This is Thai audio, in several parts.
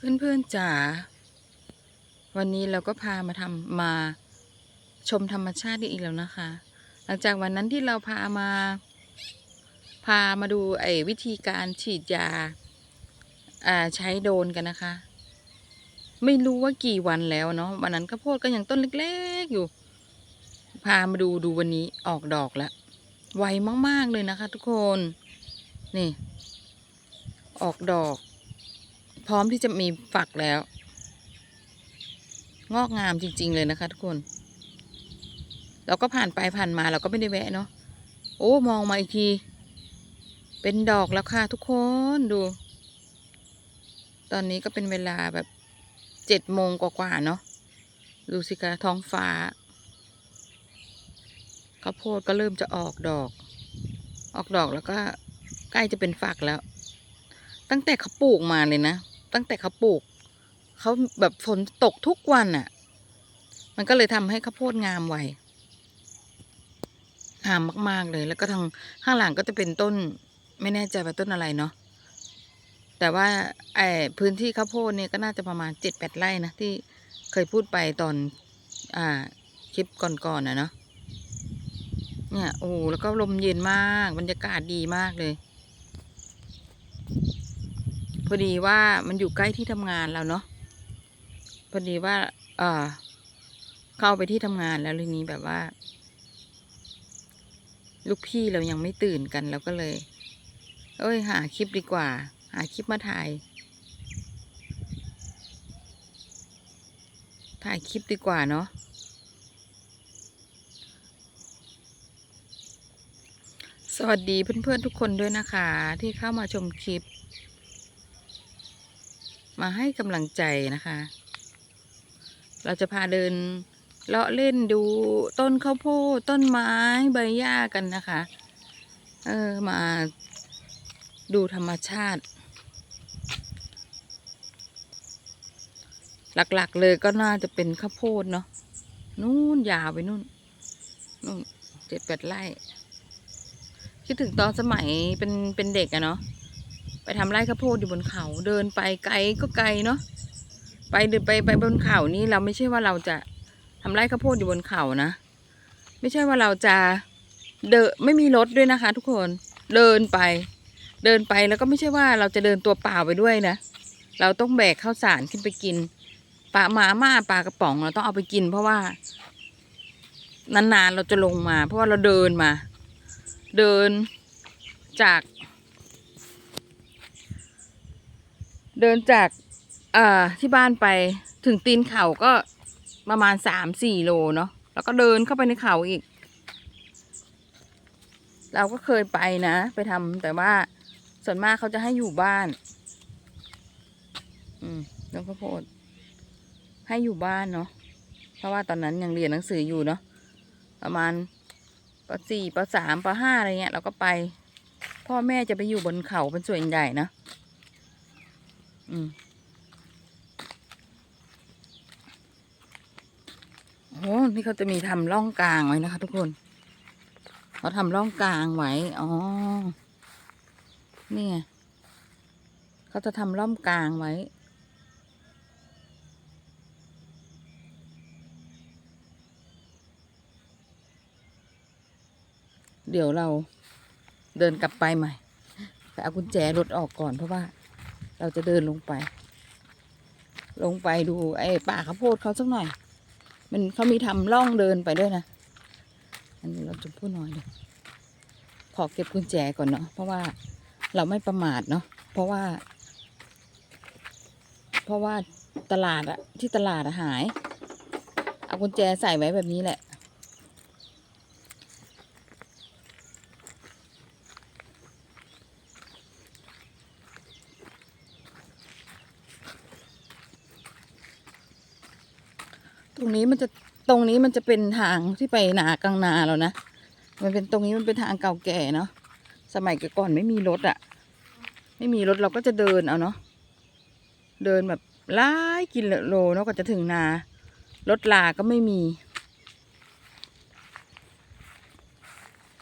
เพื่อนๆจ๋า วันนี้เราก็พามาทำมาชมธรรมชาติอีกแล้วนะคะ หลังจากวันนั้นที่เราพามา พามาดูไอ้วิธีการฉีดยาอ่าใช้โดนกันนะคะ ไม่รู้ว่ากี่วันแล้วเนาะวันนั้นข้าวโพดก็ยังต้นเล็กๆอยู่ พามาดูดูวันนี้ออกดอกแล้วไวมากๆเลยนะคะ ทุกคน นี่ ออกดอก พร้อมที่จะมีฝักแล้ว งอกงามจริง ๆ เลยนะคะ ทุกคน เราก็ผ่านไปผ่านมาเราก็ไม่ได้แวะเนาะโอ้มองมาอีกที เป็นดอกแล้วค่ะทุกคนดู ตอนนี้ก็เป็นเวลาแบบเจ็ดโมงกว่าๆเนาะดูสิคะท้องฟ้าข้าวโพดก็เริ่มจะออกดอก ออกดอกแล้วก็ใกล้จะเป็นฝักแล้ว ตั้งแต่เขาปลูกมาเลยนะ ตั้งแต่เขาปลูกเขาแบบฝนตกทุกวันอะ่ะ มันก็เลยทำให้ข้าวโพดงามไวงามมาก ๆ เลย แล้วก็ทางข้างหลังก็จะเป็นต้น ไม่แน่ใจว่าต้นอะไรเนาะแต่ว่าไอ้พื้นที่ข้าวโพดเนี่ยก็น่าจะประมาณเจ็ดแปดไร่นะที่เคยพูดไปตอน อ่า คลิปก่อนๆนะเนาะเนี่ยโอ้แล้วก็ลมเย็นมากบรรยากาศดีมากเลย พอดีว่ามันอยู่ใกล้ที่ทำงานเราเนาะพอดีว่า เออเข้าไปที่ทำงานแล้วทีนี้แบบว่า ลูกพี่เรายังไม่ตื่นกันเราก็เลย เอ้ย หาคลิปดีกว่า หาคลิปมาถ่าย ถ่ายคลิปดีกว่าเนาะสวัสดีเพื่อนๆทุกคนด้วยนะคะ ที่เข้ามาชมคลิป มาให้กำลังใจนะคะ เราจะพาเดินเลาะเล่นดูต้นข้าวโพดต้นไม้ใบหญ้ากันนะคะ เออมาดูธรรมชาติ หลักๆเลยก็น่าจะเป็นข้าวโพดเนาะนู่นยาวไปนู่นนู่นเจ็ดแปดไร่ คิดถึงตอนสมัยเป็นเป็นเด็กอะเนาะ ไปทำไร่ข้าวโพดอยู่บนเขาเดินไปไกลก็ไกลเนาะไปเดินไปไปบนเขานี่เราไม่ใช่ว่าเราจะทำไร่ข้าวโพดอยู่บนเขานะ ไม่ใช่ว่าเราจะเดินไม่มีรถด้วยนะคะ ทุกคนเดินไป เดินไปแล้วก็ไม่ใช่ว่าเราจะเดินตัวเปล่าไปด้วยนะ เราต้องแบกข้าวสารขึ้นไปกินปลาหมาม่าปลากระป๋องเราต้องเอาไปกิน เพราะว่านานๆเราจะลงมา เพราะว่าเราเดินมา เดินจาก เดินจากที่บ้านไปถึงตีนเขาก็ประมาณสามสี่โลเนาะแล้วก็เดินเข้าไปในเขาอีก เราก็เคยไปนะ ไปทำแต่ว่าส่วนมากเขาจะให้อยู่บ้าน อืมต้นข้าวโพดให้อยู่บ้านเนาะเพราะว่าตอนนั้นยังเรียนหนังสืออยู่เนาะประมาณปสี่ปสามปห้าอะไรเงี้ยเราก็ไป พ่อแม่จะไปอยู่บนเขาเป็นส่วนใหญ่นะ อืมโอ้นี่เขาจะมีทำร่องกลางไว้นะคะ ทุกคน เขาทำร่องกลางไว้ อ๋อ นี่ไง เขาจะทำร่องกลางไว้ เดี๋ยวเราเดินกลับไปใหม่ ไปเอากุญแจรถออกก่อนเพราะว่า เราจะเดินลงไป ลงไปดูไอ้ป่าข้าวโพดเขาสักหน่อย มันเขามีทำร่องเดินไปด้วยนะ อันนี้เราจะพูดน้อยเลยขอเก็บกุญแจก่อนเนาะ เพราะว่าเราไม่ประมาทเนาะ เพราะว่า เพราะว่าตลาดอะที่ตลาดอะหาย เอากุญแจใส่ไว้แบบนี้แหละ นี้มันจะตรงนี้มันจะเป็นทางที่ไปนากลางนาแล้วนะมันเป็นตรงนี้มันเป็นทางเก่าแก่เนาะสมัยก่อนไม่มีรถอะไม่มีรถเราก็จะเดินเอาเนาะเดินแบบหลายกิโลเนาะก็จะถึงนารถลาก็ไม่มี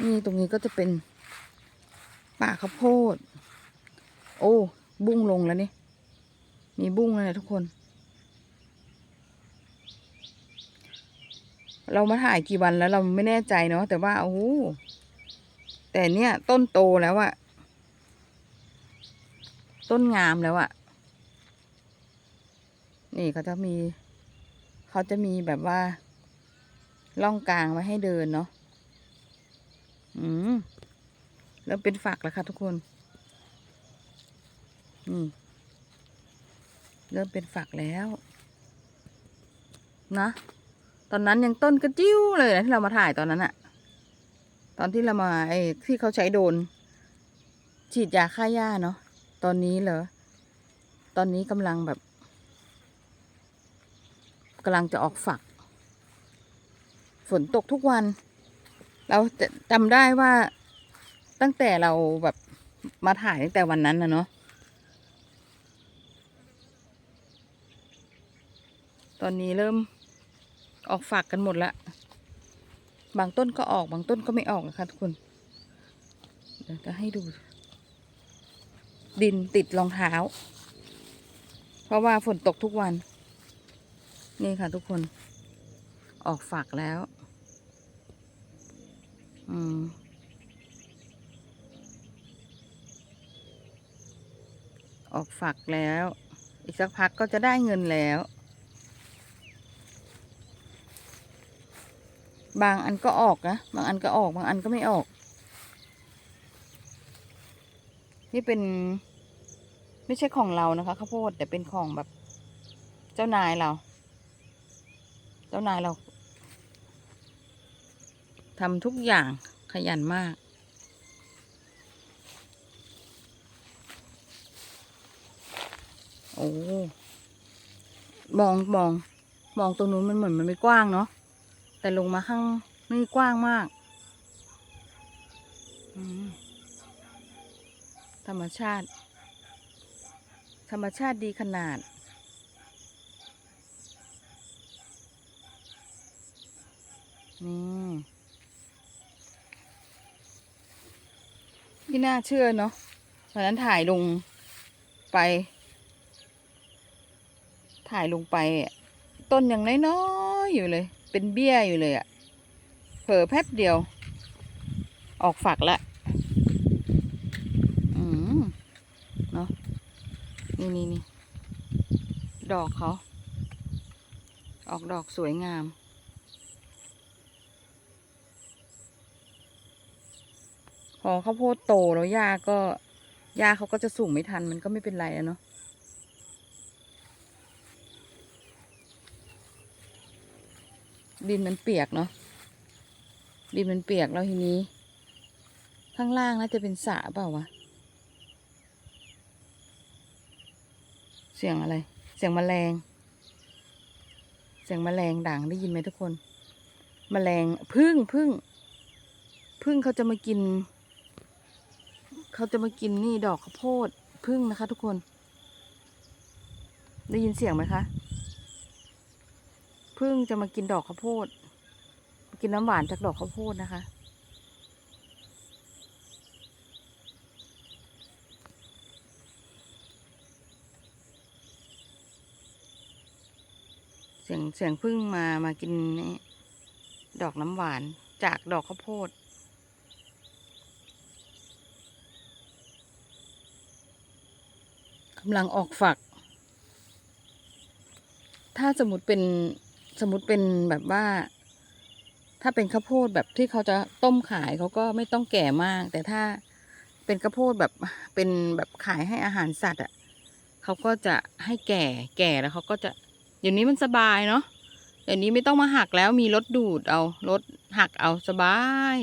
นี่ตรงนี้ก็จะเป็นป่าข้าวโพด โอ้ บุ้งลงแล้วนี่ มีบุ้งเลยนะทุกคน เรามาถ่ายกี่วันแล้วเราไม่แน่ใจเนาะแต่ว่าโอ้โหแต่เนี่ยต้นโตแล้วอะต้นงามแล้วอะนี่เขาจะมีเขาจะมีแบบว่าล่องกลางไว้ให้เดินเนาะอืมแล้วเป็นฝักแล้วค่ะทุกคนอืมเริ่มเป็นฝักแล้ว นะ ตอนนั้นยังต้นกระจิ้วเลยนะที่เรามาถ่ายตอนนั้นอะตอนที่เรามาไอ้ที่เขาใช้โดน ฉีดยาฆ่าหญ้าเนาะตอนนี้เหรอตอนนี้กำลังแบบกำลังจะออกฝัก ฝนตกทุกวัน เราจะจำได้ว่าตั้งแต่เราแบบมาถ่ายตั้งแต่วันนั้นนะเนาะตอนนี้เริ่ม ออกฝักกันหมดละ บางต้นก็ออกบางต้นก็ไม่ออกนะคะทุกคนเดี๋ยวจะให้ดู ดินติดรองเท้า เพราะว่าฝนตกทุกวัน นี่ค่ะทุกคนออกฝักแล้ว อืมออกฝักแล้ว อีกสักพักก็จะได้เงินแล้ว บางอันก็ออกนะ บางอันก็ออก บางอันก็ไม่ออก นี่เป็น ไม่ใช่ของเรานะคะข้าวโพดแต่เป็นของแบบ เจ้านายเรา เจ้านายเราทำทุกอย่างขยันมาก โอ้ มองมอง มองตรงนู้นมันเหมือนมันไม่กว้างเนาะ แต่ลงมาข้างนี่กว้างมาก ธรรมชาติ ธรรมชาติดีขนาด นี่ที่น่าเชื่อเนาะตอนนั้นถ่ายลงไป ถ่ายลงไป ต้นยังน้อยๆอยู่เลย เป็นเบี้ยอยู่เลยอะ่ะเผลอแป๊บเดียว ออกฝักละอืมเนาะนี่นี่นี่ดอกเขา ออกดอกสวยงาม พอข้าวโพดโตแล้วหญ้าก็หญ้าเขาก็จะสูงไม่ทันมันก็ไม่เป็นไรอะเนาะ ดินมันเปียกเนาะดินมันเปียกแล้วทีนี้ ข้างล่างน่าจะเป็นสระเปล่าวะเสียงอะไร เสียงแมลง เสียงแมลงด่างได้ยินไหมทุกคน แมลงพึ่งพึ่งพึ่งเขาจะมากิน เขาจะมากินนี่ดอกข้าวโพดพึ่งนะคะ ทุกคน ได้ยินเสียงไหมคะ พึ่งจะมากินดอกข้าวโพด กินน้ำหวานจากดอกข้าวโพดนะคะ เสียงเสียงพึ่งมามากินนี่ดอกน้ำหวานจากดอกข้าวโพดกำลังออกฝัก ถ้าสมมติเป็น สมมติเป็นแบบว่า ถ้าเป็นข้าวโพดแบบที่เขาจะต้มขายเขาก็ไม่ต้องแก่มาก แต่ถ้าเป็นข้าวโพดแบบเป็นแบบขายให้อาหารสัตว์อะเขาก็จะให้แก่แก่แล้วเขาก็จะเดี๋ยวนี้มันสบายเนาะเดี๋ยวนี้ไม่ต้องมาหักแล้วมีรถดูดเอารถหักเอาสบาย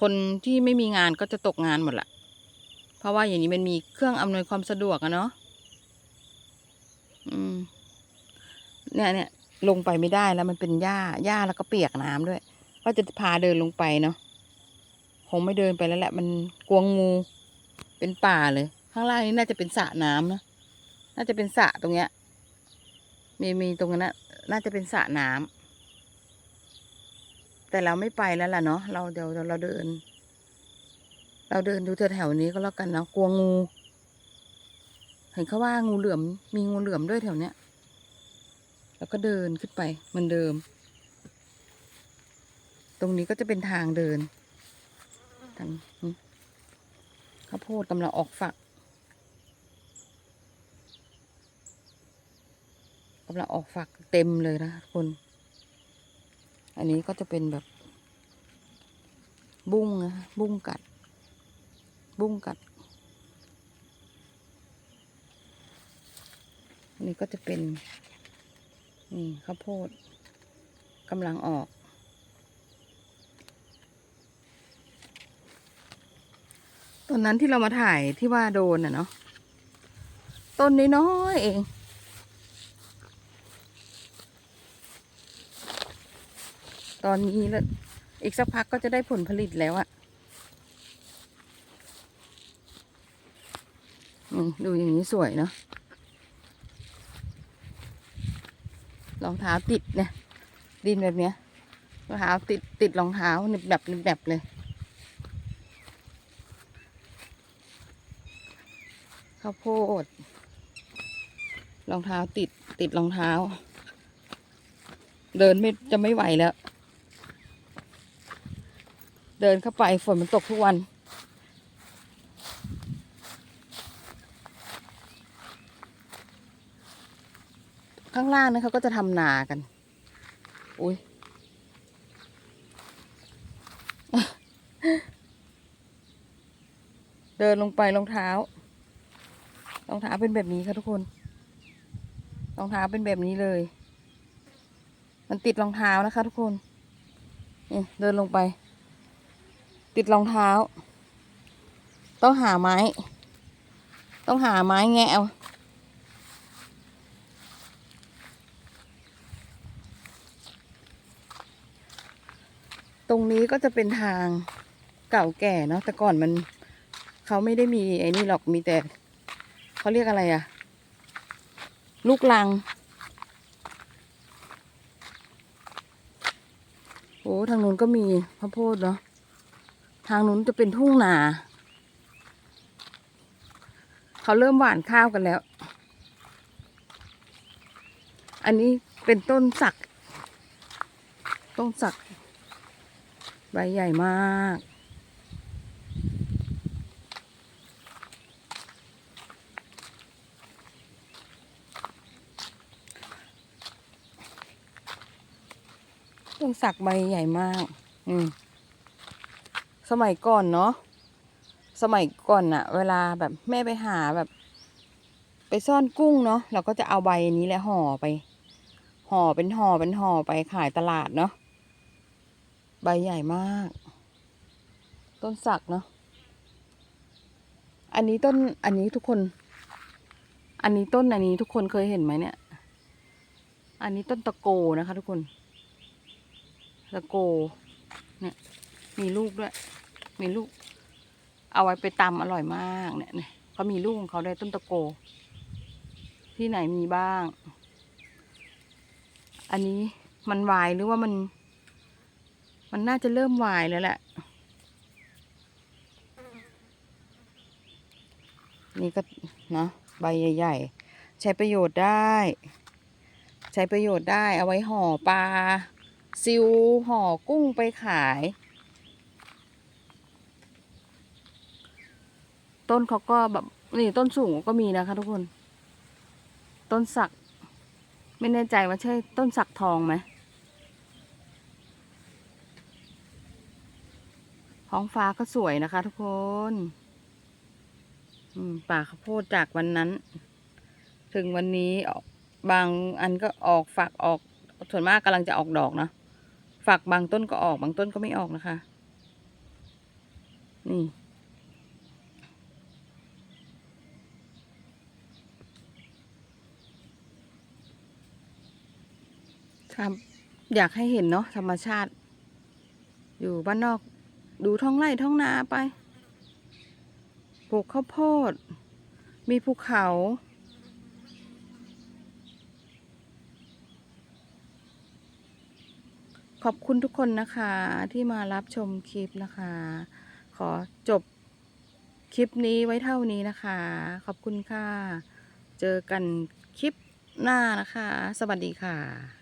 คนที่ไม่มีงานก็จะตกงานหมดละเพราะว่าอย่างนี้มันมีเครื่องอำนวยความสะดวกอะเนาะอืมเนี่ยเนี่ย ลงไปไม่ได้แล้วมันเป็นหญ้าหญ้าแล้วก็เปียกน้ำด้วยว่าจะพาเดินลงไปเนาะคงไม่เดินไปแล้วแหละ มันกลัวงูเป็นป่าเลย ข้างล่างนี้น่าจะเป็นสระน้ำนะน่าจะเป็นสระตรงเนี้ย มีมีตรงนั้นนะน่าจะเป็นสระน้ำแต่เราไม่ไปแล้วล่ะเนาะเราเดี๋ยวเราเดิน เราเดินดูแถวๆนี้ก็แล้วกันเนาะกลัวงู เห็นเขาว่างูเหลือมมีงูเหลือมด้วยแถวเนี้ย แล้วก็เดินขึ้นไปเหมือนเดิม ตรงนี้ก็จะเป็นทางเดินทางนี้ข้าวโพดกำลังออกฝักกำลังออกฝักเต็มเลยนะคน อันนี้ก็จะเป็นแบบ บุ้งนะคะบุ้งกัด บุ้งกัดอันนี้ก็จะเป็น นี่ข้าวโพดกำลังออกตอนนั้นที่เรามาถ่ายที่ว่าโดนอะเนาะต้นน้อยๆเองตอนนี้แล้วอีกสักพักก็จะได้ผลผลิตแล้วอะนี่ดูอย่างนี้สวยเนาะ รองเท้าติดเนี่ย ดินแบบเนี้ยรองเท้าติดติดรองเท้าหนึบแบบหนึบแบบเลยข้าวโพดรองเท้าติดติดรองเท้า เดินไม่จะไม่ไหวแล้ว เดินเข้าไปฝนมันตกทุกวัน ข้างล่างนะเขาก็จะทำนากัน อุ้ยเดินลงไปรองเท้ารองเท้าเป็นแบบนี้ค่ะทุกคนรองเท้าเป็นแบบนี้เลย มันติดรองเท้านะคะทุกคนนี่เดินลงไป ติดรองเท้า ต้องหาไม้ ต้องหาไม้แงะเอา รงนี้ก็จะเป็นทางเก่าแก่เนาะแต่ก่อนมันเขาไม่ได้มีไอ้นี่หรอกมีแต่เขาเรียกอะไรอะลูกลังโอ้ทางนู้นก็มีข้าวโพดเนาะทางนู้นจะเป็นทุ่งนาเขาเริ่มหว่านข้าวกันแล้ว อันนี้เป็นต้นสัก ต้นสัก ใบใหญ่มาก ต้นสักใบใหญ่มาก อืม สมัยก่อนเนาะ สมัยก่อนอะเวลาแบบแม่ไปหาแบบ ไปซ่อนกุ้งเนาะ เราก็จะเอาใบนี้แหละห่อไป ห่อเป็นห่อเป็นห่อไปขายตลาดเนาะ ใบใหญ่มาก ต้นสักเนาะอันนี้ต้นอันนี้ทุกคน อันนี้ต้นอันนี้ทุกคนเคยเห็นไหมเนี่ย อันนี้ต้นตะโกนะคะ ทุกคน ตะโก เนี่ย มีลูกด้วย มีลูก เอาไว้ไปตำอร่อยมากเนี่ยเนี่ยเขามีลูกของเขาได้ต้นตะโก ที่ไหนมีบ้าง อันนี้มันวายหรือว่ามัน มันน่าจะเริ่มวายแล้วแหละ นี่ก็นะใบใหญ่ ๆ ใช้ประโยชน์ได้ ใช้ประโยชน์ได้เอาไว้ห่อปลาซิวห่อกุ้งไปขาย ต้นเขาก็แบบนี่ต้นสูงก็มีนะคะทุกคน ต้นสัก ไม่แน่ใจว่าใช่ต้นสักทองไหม ท้องฟ้าก็สวยนะคะ ทุกคนป่าข้าวโพดจากวันนั้น ถึงวันนี้ออกบางอันก็ออกฝักออกส่วนมากกำลังจะออกดอกเนาะฝักบางต้นก็ออกบางต้นก็ไม่ออกนะคะ นี่ทำอยากให้เห็นเนาะธรรมชาติ อยู่บ้านนอก ดูท้องไร่ท้องนาไปปลูกข้าวโพด มีภูเขา ขอบคุณทุกคนนะคะที่มารับชมคลิปนะคะ ขอจบคลิปนี้ไว้เท่านี้นะคะ ขอบคุณค่ะ เจอกันคลิปหน้านะคะ สวัสดีค่ะ